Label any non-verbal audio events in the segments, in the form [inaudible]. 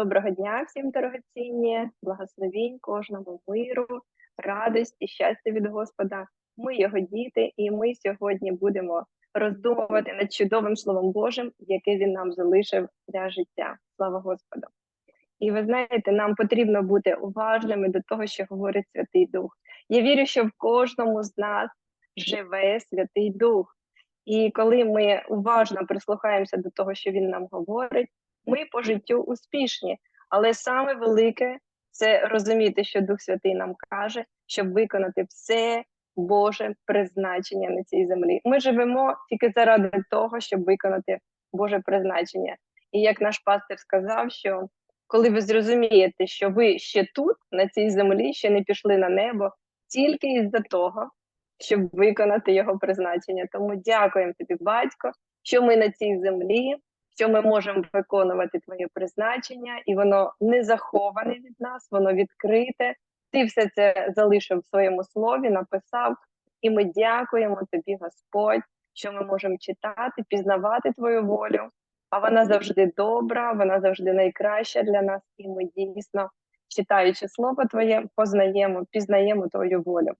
Доброго дня всім дорогоцінні, благословінь кожному миру, радості, щастя від Господа. Ми його діти, і ми сьогодні будемо роздумувати над чудовим Словом Божим, яке він нам залишив для життя. Слава Господу! І ви знаєте, нам потрібно бути уважними до того, що говорить Святий Дух. Я вірю, що в кожному з нас живе Святий Дух. І коли ми уважно прислухаємося до того, що він нам говорить, ми по життю успішні. Але саме велике це розуміти, що Дух Святий нам каже, щоб виконати все Боже призначення на цій землі. Ми живемо тільки заради того, щоб виконати Боже призначення. І як наш пастир сказав, що коли ви зрозумієте, що ви ще тут, на цій землі, ще не пішли на небо, тільки із-за того, щоб виконати його призначення. Тому дякуємо тобі, батько, що ми на цій землі, що ми можемо виконувати твоє призначення, і воно не заховане від нас, воно відкрите. Ти все це залишив в своєму слові, написав, і ми дякуємо тобі, Господь, що ми можемо читати, пізнавати твою волю. А вона завжди добра, вона завжди найкраща для нас, і ми дійсно, читаючи слово Твоє, познаємо, пізнаємо Твою волю.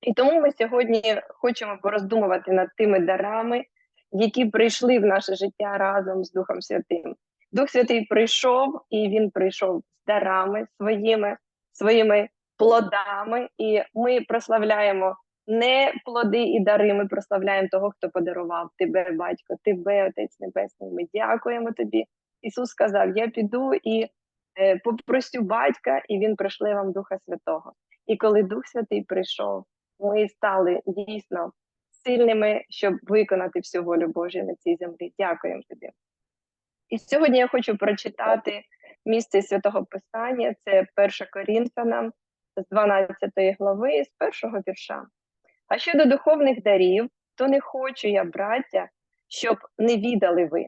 І тому ми сьогодні хочемо пороздумувати над тими дарами, які прийшли в наше життя разом з Духом Святим. Дух Святий прийшов, і він прийшов з дарами своїми, своїми плодами, і ми прославляємо не плоди і дари, ми прославляємо того, хто подарував тебе, батько, тебе, Отець Небесний. Ми дякуємо тобі. Ісус сказав: Я піду і е, попросю батька, і він пришле вам Духа Святого. І коли Дух Святий прийшов, ми стали дійсно сильними, щоб виконати всю волю Божу на цій землі. Дякуємо тобі. І сьогодні я хочу прочитати місце святого Писання, це 1 Корінфянам з 12 глави, з першого вірша. А щодо духовних дарів, то не хочу я, браття, щоб не віддали ви.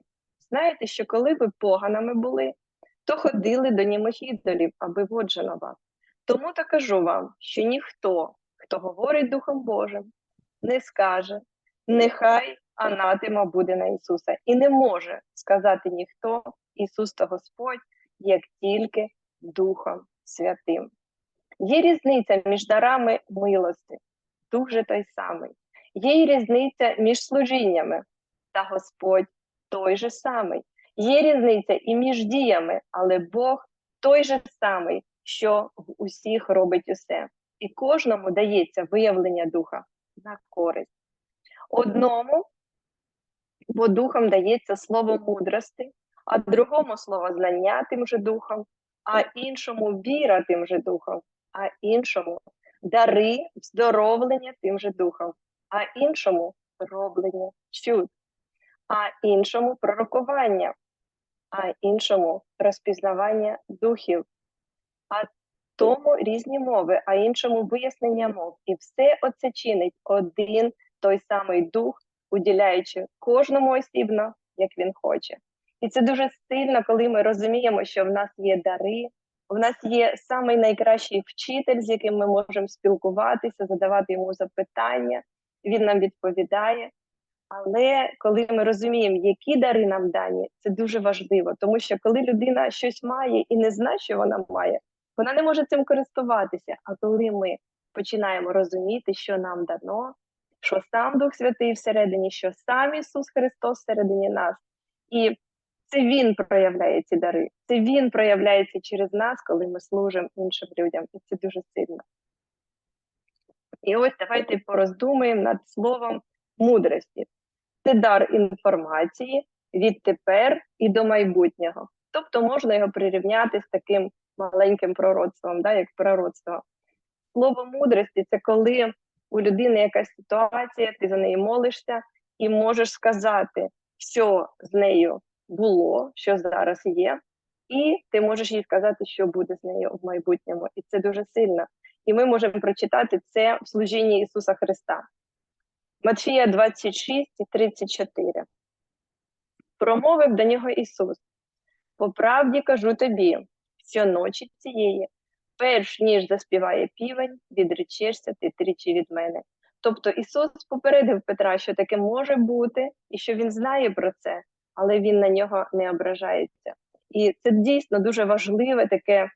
Знаєте, що коли ви поганими були, то ходили до німих ідолів, аби воджено вас. Тому то кажу вам, що ніхто, хто говорить Духом Божим, не скаже, нехай анатема буде на Ісуса. І не може сказати ніхто, Ісус то Господь, як тільки Духом Святим. Є різниця між дарами милости, Дух же той самий. Є різниця між служіннями, та Господь той же самий. Є різниця і між діями, але Бог той же самий, що в усіх робить усе. І кожному дається виявлення духа на користь. Одному, бо духом дається слово мудрости, а другому слово знання тим же духом, а іншому віра тим же духом, а іншому дари вздоровлення тим же духом, а іншому роблення чуд, а іншому пророкування, а іншому розпізнавання духів, а тому різні мови, а іншому вияснення мов. І все оце чинить один той самий дух, уділяючи кожному осібно, як він хоче. І це дуже сильно, коли ми розуміємо, що в нас є дари, в нас є самий найкращий вчитель, з яким ми можемо спілкуватися, задавати йому запитання, він нам відповідає. Але коли ми розуміємо, які дари нам дані, це дуже важливо, тому що коли людина щось має і не знає, що вона має, вона не може цим користуватися. А коли ми починаємо розуміти, що нам дано, що сам Дух Святий всередині, що сам Ісус Христос всередині нас, і це Він проявляє ці дари, це Він проявляється через нас, коли ми служимо іншим людям, і це дуже сильно. І ось давайте пороздумаємо над словом мудрості. Це дар інформації відтепер і до майбутнього. Тобто можна його прирівняти з таким маленьким пророцтвом, да, як пророцтво. Слово мудрості це коли у людини якась ситуація, ти за неї молишся і можеш сказати, що з нею було, що зараз є, і ти можеш їй сказати, що буде з нею в майбутньому. І це дуже сильно. І ми можемо прочитати це в служінні Ісуса Христа. Матфія 26, 34. Промовив до нього Ісус. По правді кажу тобі, що ночі цієї, перш ніж заспіває півень, відречешся ти тричі від мене. Тобто Ісус попередив Петра, що таке може бути, і що Він знає про це, але Він на нього не ображається. І це дійсно дуже важливе таке,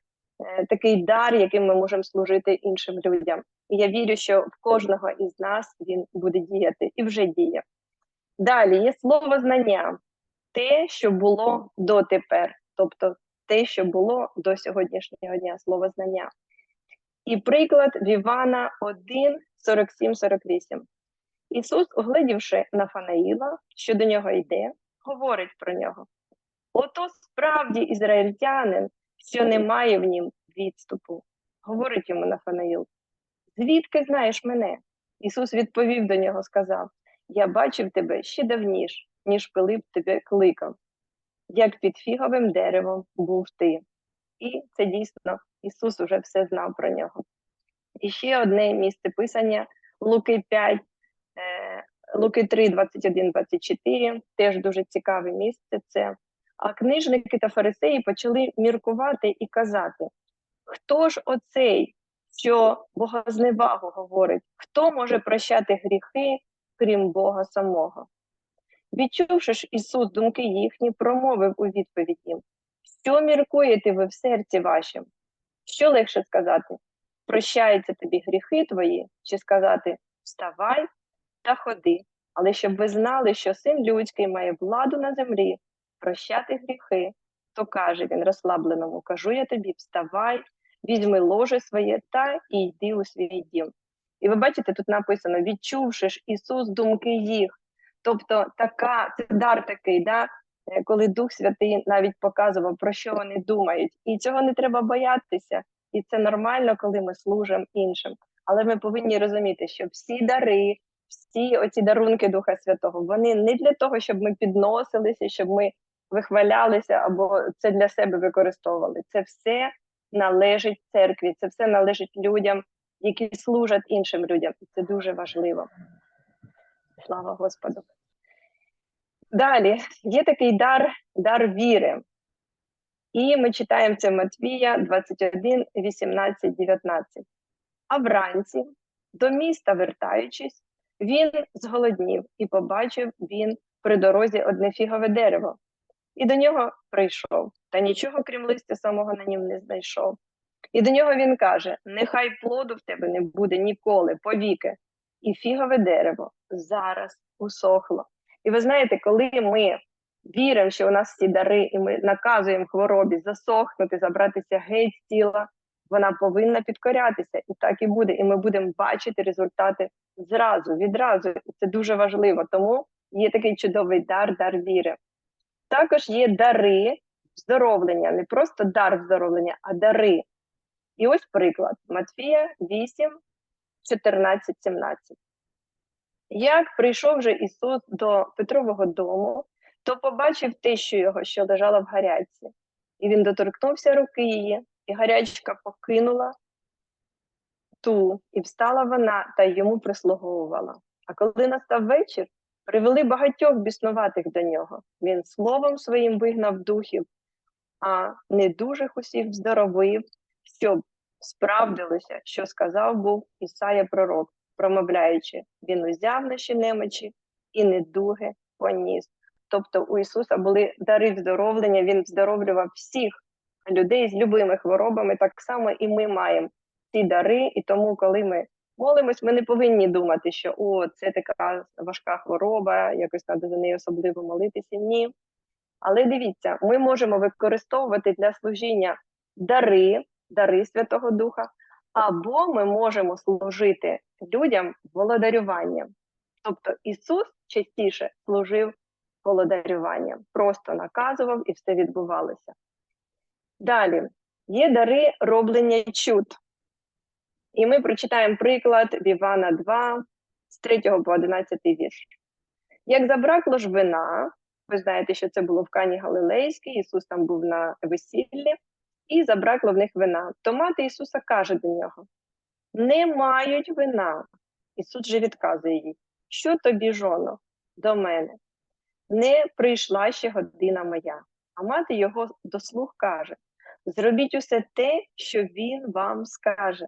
е, такий дар, яким ми можемо служити іншим людям. І я вірю, що в кожного із нас він буде діяти і вже діє. Далі є слово знання, те, що було дотепер, тобто те, що було до сьогоднішнього дня, слово знання. І приклад в Івана 1, 47, 48. Ісус, оглядівши Нафанаїла, що до нього йде, говорить про нього. Ото справді ізраїльтянин, що немає в нім відступу, говорить йому Нафанаїл. Звідки знаєш мене? Ісус відповів до нього, сказав: Я бачив тебе ще давніш, ніж Пилип тебе кликав, як під фіговим деревом був ти. І це дійсно Ісус уже все знав про нього. І ще одне місце писання Луки 5, е, Луки 3, 21, 24, теж дуже цікаве місце. Це а книжники та фарисеї почали міркувати і казати: хто ж оцей, що богозневагу говорить, хто може прощати гріхи, крім Бога самого? Відчувши ж Ісус думки їхні, промовив у відповідь їм: Що міркуєте ви в серці вашим? Що легше сказати? Прощаються тобі гріхи твої, чи сказати Вставай та ходи, але щоб ви знали, що син людський має владу на землі, прощати гріхи, то каже він розслабленому: Кажу я тобі, вставай, візьми ложе своє та і йди у свій дім. І ви бачите, тут написано: відчувши ж Ісус думки їх. Тобто, така це дар такий, да, е, коли Дух Святий навіть показував, про що вони думають. І цього не треба боятися, і це нормально, коли ми служимо іншим. Але ми повинні розуміти, що всі дари, всі оці дарунки Духа Святого, вони не для того, щоб ми підносилися, щоб ми вихвалялися або це для себе використовували. Це все належить церкві, це все належить людям, які служать іншим людям. І це дуже важливо. Слава Господу. Далі є такий дар, дар віри. І ми читаємо це Матвія 21, 18, 19. А вранці, до міста вертаючись, він зголоднів і побачив він при дорозі одне фігове дерево, і до нього прийшов, та нічого, крім листя самого на нім не знайшов. І до нього він каже: Нехай плоду в тебе не буде ніколи, повіки. І фігове дерево зараз усохло. І ви знаєте, коли ми віримо, що у нас ці дари, і ми наказуємо хворобі засохнути, забратися геть з тіла, вона повинна підкорятися, і так і буде. І ми будемо бачити результати зразу, відразу. І це дуже важливо. Тому є такий чудовий дар, дар віри. Також є дари вздоровлення, не просто дар вздоровлення, а дари. І ось приклад: Матфія 8, 14, 17. Як прийшов же Ісус до Петрового дому, то побачив тещу його, що лежала в гарячці, і він доторкнувся руки її, і гарячка покинула ту, і встала вона та йому прислуговувала. А коли настав вечір, привели багатьох біснуватих до нього. Він словом своїм вигнав духів, а недужих усіх здоровив, щоб справдилося, що сказав був Ісая пророк, промовляючи, він узяв наші немочі і недуги поніс. Тобто у Ісуса були дари вздоровлення, Він вздоровлював всіх людей з любими хворобами, так само і ми маємо ці дари, і тому, коли ми молимось, ми не повинні думати, що о, це така важка хвороба, якось треба за неї особливо молитися. Ні. Але дивіться, ми можемо використовувати для служіння дари, дари Святого Духа, або ми можемо служити людям володарюванням. Тобто Ісус частіше служив володарюванням, просто наказував і все відбувалося. Далі є дари роблення чуд. І ми прочитаємо приклад Івана 2, з 3 по 11 вірш. Як забракло ж вина, ви знаєте, що це було в Кані Галилейській, Ісус там був на весіллі, і забракло в них вина. То мати Ісуса каже до нього: Не мають вина. Ісус же відказує їй, що тобі, жоно, до мене? Не прийшла ще година моя. А мати його до слух каже: Зробіть усе те, що він вам скаже.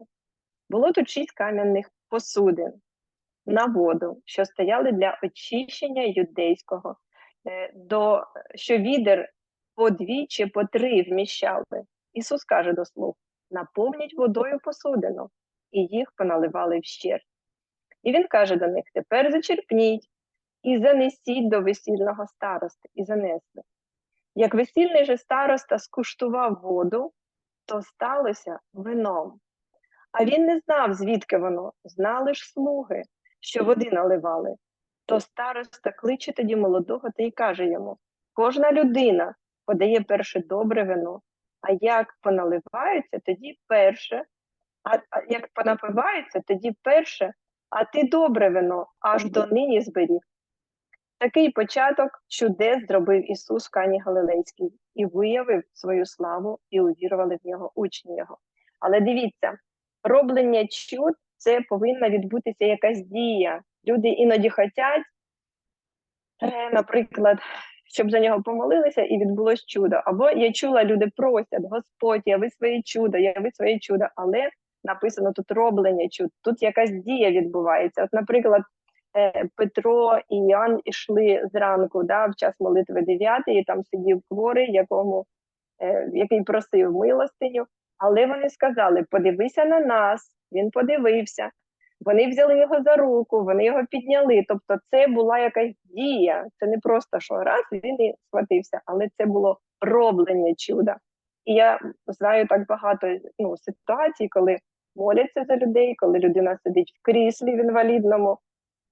Було тут шість кам'яних посудин на воду, що стояли для очищення юдейського, до, що відер по дві чи по три вміщали. Ісус каже до слуг: наповніть водою посудину, і їх поналивали вщерть. І він каже до них: тепер зачерпніть і занесіть до весільного старости, і занесли. Як весільний же староста скуштував воду, то сталося вином. А він не знав, звідки воно, знали ж слуги, що води наливали. То староста кличе тоді молодого та й каже йому: кожна людина подає перше добре вино, а як поналиваються, тоді перше, а, а як понапиваються, тоді перше, а ти добре вино аж до нині зберіг. Такий початок чудес зробив Ісус в Кані Галилейській і виявив свою славу, і увірували в нього учні його. Але дивіться, роблення чуд це повинна відбутися якась дія. Люди іноді хочуть, е, наприклад, щоб за нього помолилися і відбулось чудо. Або я чула, люди просять, Господь, яви своє чудо, яви своє чудо, але написано тут роблення чуд, тут якась дія відбувається. От, наприклад, е, Петро і Іоанн ішли зранку, да, в час молитви 9, і там сидів хворий, якому, е, який просив милостиню, але вони сказали: подивися на нас, він подивився. Вони взяли його за руку, вони його підняли. Тобто, це була якась дія. Це не просто що раз він і схватився, але це було роблення чуда. І я знаю так багато ну, ситуацій, коли моляться за людей, коли людина сидить в кріслі в інвалідному,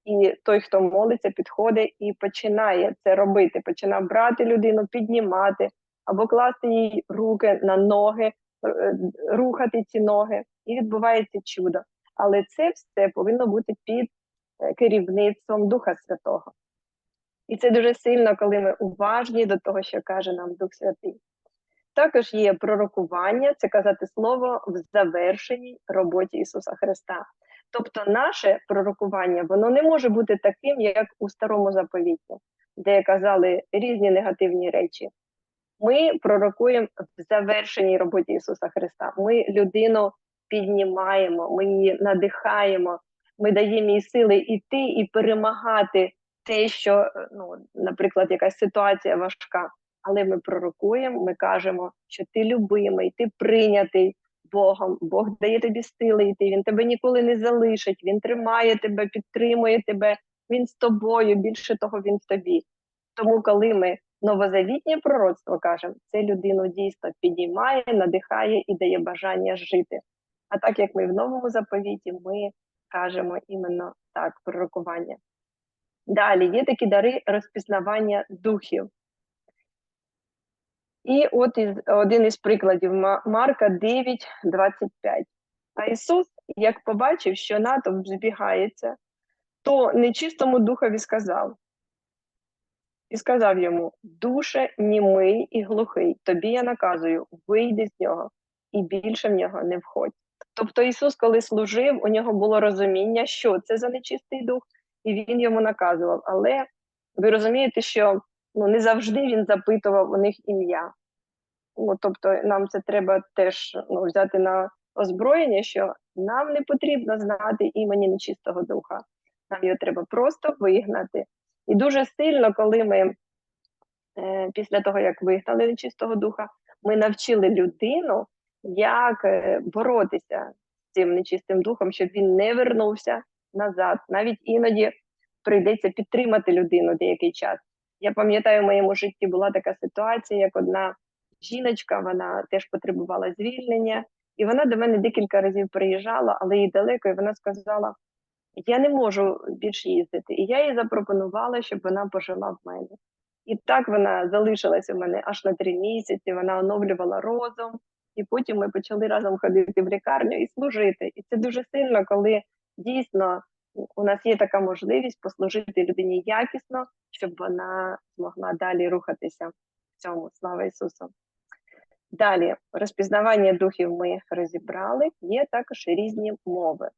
і той, хто молиться, підходить і починає це робити, починає брати людину, піднімати або класти їй руки на ноги, е, рухати ці ноги, і відбувається чудо. Але це все повинно бути під е, керівництвом Духа Святого. І це дуже сильно, коли ми уважні до того, що каже нам Дух Святий. Також є пророкування, це казати слово в завершеній роботі Ісуса Христа. Тобто, наше пророкування воно не може бути таким, як у старому заповіті, де казали різні негативні речі. Ми пророкуємо в завершеній роботі Ісуса Христа. Ми людину піднімаємо, ми її надихаємо, ми даємо їй сили йти і перемагати те, що, ну, наприклад, якась ситуація важка. Але ми пророкуємо, ми кажемо, що ти любимий, ти прийнятий Богом, Бог дає тобі сили йти, Він тебе ніколи не залишить, Він тримає тебе, підтримує тебе, Він з тобою, більше того, Він в тобі. Тому, коли ми новозавітнє пророцтво кажемо, це людину дійсно підіймає, надихає і дає бажання жити. А так як ми в новому заповіті, ми кажемо іменно так пророкування. Далі є такі дари розпізнавання духів. І от із, один із прикладів Марка 9, 25. А Ісус, як побачив, що натовп збігається, то нечистому духові сказав. І сказав йому: Душе німий і глухий, тобі я наказую, вийди з нього, і більше в нього не входь. Тобто Ісус, коли служив, у нього було розуміння, що це за нечистий дух, і Він йому наказував. Але ви розумієте, що ну, не завжди він запитував у них ім'я. Ну, Тобто, нам це треба теж ну, взяти на озброєння, що нам не потрібно знати імені нечистого духа. Нам його треба просто вигнати. І дуже сильно, коли ми е, після того, як вигнали нечистого духа, ми навчили людину як е, боротися з цим нечистим духом, щоб він не вернувся назад. Навіть іноді прийдеться підтримати людину деякий час. Я пам'ятаю, в моєму житті була така ситуація, як одна жіночка, вона теж потребувала звільнення, і вона до мене декілька разів приїжджала, але їй далеко, і вона сказала: Я не можу більше їздити. І я їй запропонувала, щоб вона пожила в мене. І так вона залишилася в мене аж на три місяці. Вона оновлювала розум, і потім ми почали разом ходити в лікарню і служити. І це дуже сильно, коли дійсно у нас є така можливість послужити людині якісно, щоб вона змогла далі рухатися в цьому. Слава Ісусу! Далі, розпізнавання духів ми розібрали, є також різні мови.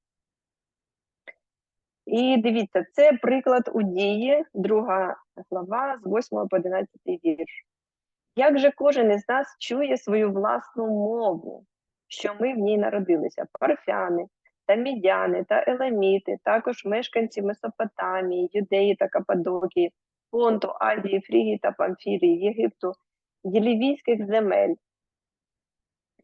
І дивіться, це приклад у дії, друга глава з 8 по 11 вірш. Як же кожен із нас чує свою власну мову, що ми в ній народилися? Парфяни, та мідяни, та еламіти, також мешканці Месопотамії, Юдеї та Кападокії, Понту, Азії, Фрігії та Памфірії, Єгипту, єлівійських земель.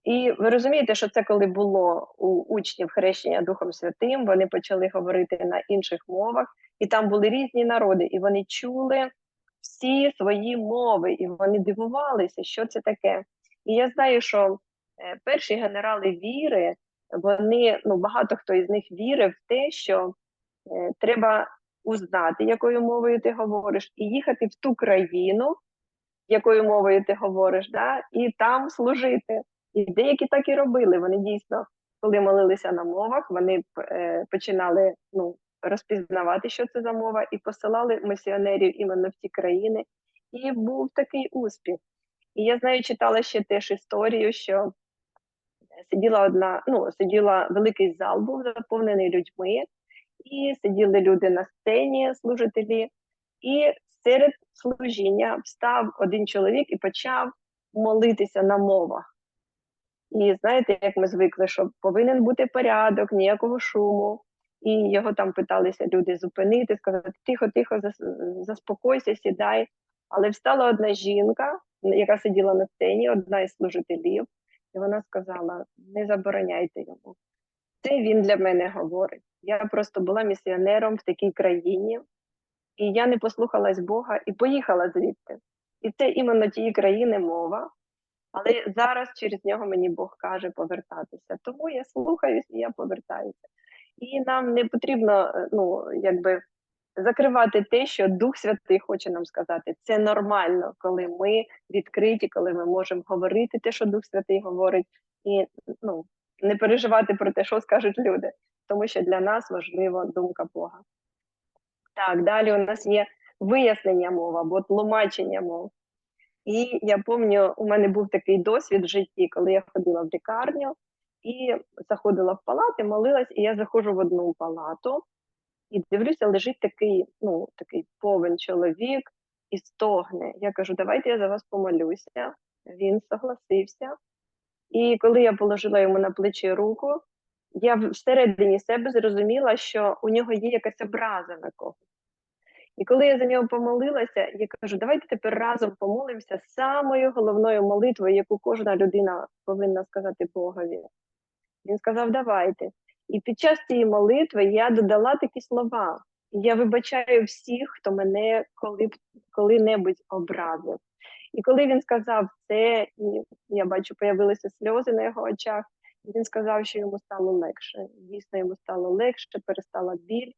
І ви розумієте, що це коли було у учнів хрещення Духом Святим, вони почали говорити на інших мовах, і там були різні народи, і вони чули всі свої мови, і вони дивувалися, що це таке. І я знаю, що е, перші генерали віри, вони ну багато хто із них вірив в те, що е, треба узнати, якою мовою ти говориш, і їхати в ту країну, якою мовою ти говориш, да, і там служити. І деякі так і робили. Вони дійсно, коли молилися на мовах, вони е, починали ну, розпізнавати, що це за мова, і посилали місіонерів іменно в ті країни. І був такий успіх. І я знаю, читала ще теж історію, що сиділа одна, ну, сиділа великий зал, був заповнений людьми, і сиділи люди на сцені, служителі, і серед служіння встав один чоловік і почав молитися на мовах. І знаєте, як ми звикли, що повинен бути порядок, ніякого шуму. І його там питалися люди зупинити, сказати тихо, тихо, заспокойся, сідай. Але встала одна жінка, яка сиділа на сцені, одна із служителів, і вона сказала: не забороняйте йому. Це він для мене говорить. Я просто була місіонером в такій країні, і я не послухалась Бога і поїхала звідти. І це іменно тієї країни мова. Але зараз через нього мені Бог каже повертатися. Тому я слухаюсь і я повертаюся. І нам не потрібно е, ну, якби закривати те, що Дух Святий хоче нам сказати. Це нормально, коли ми відкриті, коли ми можемо говорити те, що Дух Святий говорить, і ну, не переживати про те, що скажуть люди, тому що для нас важлива думка Бога. Так, далі у нас є вияснення мова або тлумачення мов. І я пам'ятаю, у мене був такий досвід в житті, коли я ходила в лікарню і заходила в палати, молилась, і я заходжу в одну палату і дивлюся, лежить такий, ну, такий повен чоловік і стогне. Я кажу, давайте я за вас помолюся. Він согласився. І коли я положила йому на плечі руку, я всередині себе зрозуміла, що у нього є якась образа на когось. І коли я за нього помолилася, я кажу, давайте тепер разом помолимося самою головною молитвою, яку кожна людина повинна сказати Богові. Він сказав, давайте. І під час цієї молитви я додала такі слова. Я вибачаю всіх, хто мене коли, коли-небудь образив. І коли він сказав це, і я бачу, появилися сльози на його очах, він сказав, що йому стало легше. Дійсно, йому стало легше, перестала біль.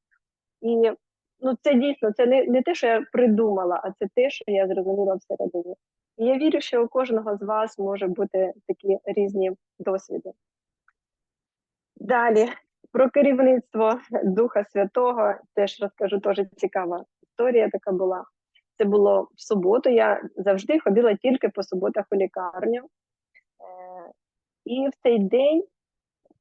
І ну це дійсно це не не те, що я придумала, а це те, що я зрозуміла всередині. І я вірю, що у кожного з вас може бути такі різні досвіди. Далі про керівництво Духа Святого теж розкажу, теж цікава історія така була. Це було в суботу. Я завжди ходила тільки по суботах у лікарню. Е, і в цей день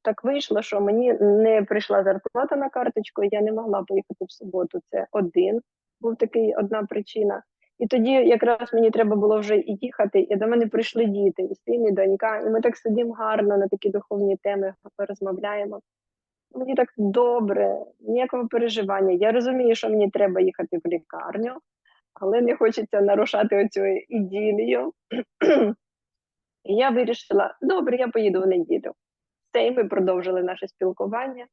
так вийшло, що мені не прийшла зарплата на карточку, я не могла поїхати в суботу. Це один був такий одна причина. І тоді якраз мені треба було вже і їхати, і до мене прийшли діти, і син, і донька, і ми так сидимо гарно на такі духовні теми розмовляємо. Мені так добре, ніякого переживання. Я розумію, що мені треба їхати в лікарню, але не хочеться нарушати оцю іділію. І я вирішила, добре, я поїду в неділю все, і ми продовжили наше спілкування.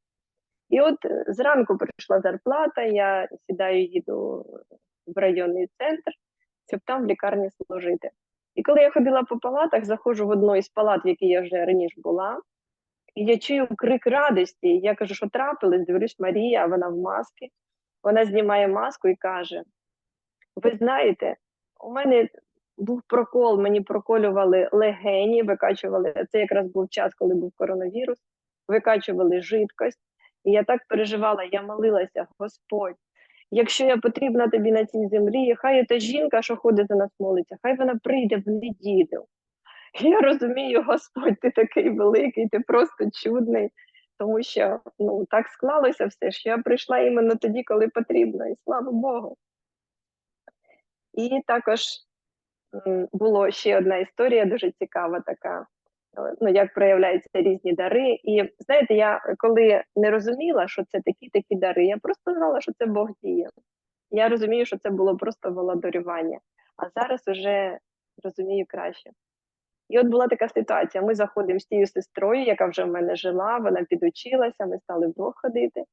І от е, зранку прийшла зарплата, я сідаю, їду в районний центр, щоб там в лікарні служити. І коли я ходила по палатах, заходжу в одну із палат, в якій я вже раніше була, і я чую крик радості. Я кажу, що трапилось, дивлюсь, Марія, вона в масці. Вона знімає маску і каже: Ви знаєте, у мене був прокол, мені проколювали легені, викачували. Це якраз був час, коли був коронавірус, викачували жидкость. І я так переживала, я молилася, Господь. Якщо я потрібна тобі на цій землі, хай та жінка, що ходить за нас молиться, хай вона прийде в неділю. Я розумію, Господь, ти такий великий, ти просто чудний, тому що ну, так склалося все, що я прийшла іменно тоді, коли потрібно, і слава Богу. І також було ще одна історія, дуже цікава така. Ну, як проявляються різні дари. І знаєте, я коли не розуміла, що це такі такі дари, я просто знала, що це Бог діє. Я розумію, що це було просто володарювання. А зараз уже розумію краще. І от була така ситуація. Ми заходимо з тією сестрою, яка вже в мене жила, вона підучилася, ми стали вдвох ходити.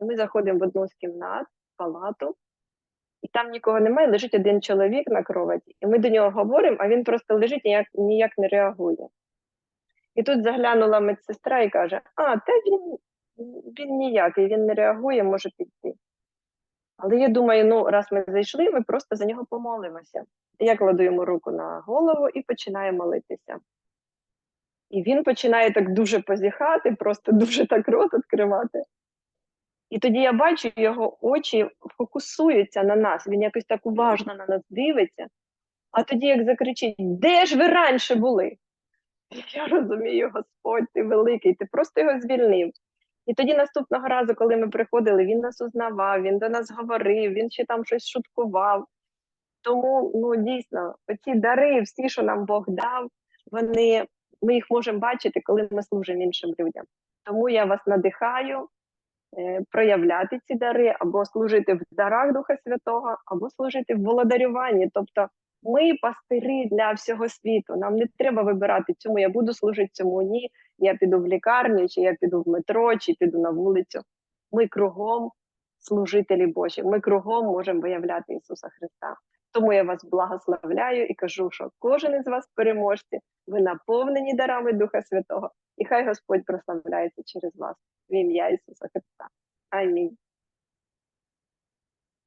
І ми заходимо в одну з кімнат, в палату, і там нікого немає, лежить один чоловік на кроваті. І ми до нього говоримо, а він просто лежить і ніяк, ніяк не реагує. І тут заглянула медсестра і каже: А, та він, він ніякий, він не реагує, може піти. Але я думаю, ну, раз ми зайшли, ми просто за нього помолимося. Я кладу йому руку на голову і починаю молитися. І він починає так дуже позіхати, просто дуже так рот відкривати. І тоді я бачу, його очі фокусуються на нас, він якось так уважно на нас дивиться, а тоді як закричить: Де ж ви раніше були? [laughs] Я розумію, Господь, ти великий, ти просто його звільнив. І тоді наступного разу, коли ми приходили, він нас узнавав, він до нас говорив, він ще там щось шуткував. Тому ну дійсно, оці дари, всі, що нам Бог дав, вони ми їх можемо бачити, коли ми служимо іншим людям. Тому я вас надихаю е, проявляти ці дари або служити в дарах Духа Святого, або служити в володарюванні. Тобто ми пастирі для всього світу. Нам не треба вибирати, цьому я буду служити, цьому ні. Я піду в лікарню, чи я піду в метро, чи піду на вулицю. Ми кругом служителі Божі. Ми кругом можемо виявляти Ісуса Христа. Тому я вас благословляю і кажу, що кожен із вас переможці, ви наповнені дарами Духа Святого, і хай Господь прославляється через вас в ім'я Ісуса Христа. Амінь.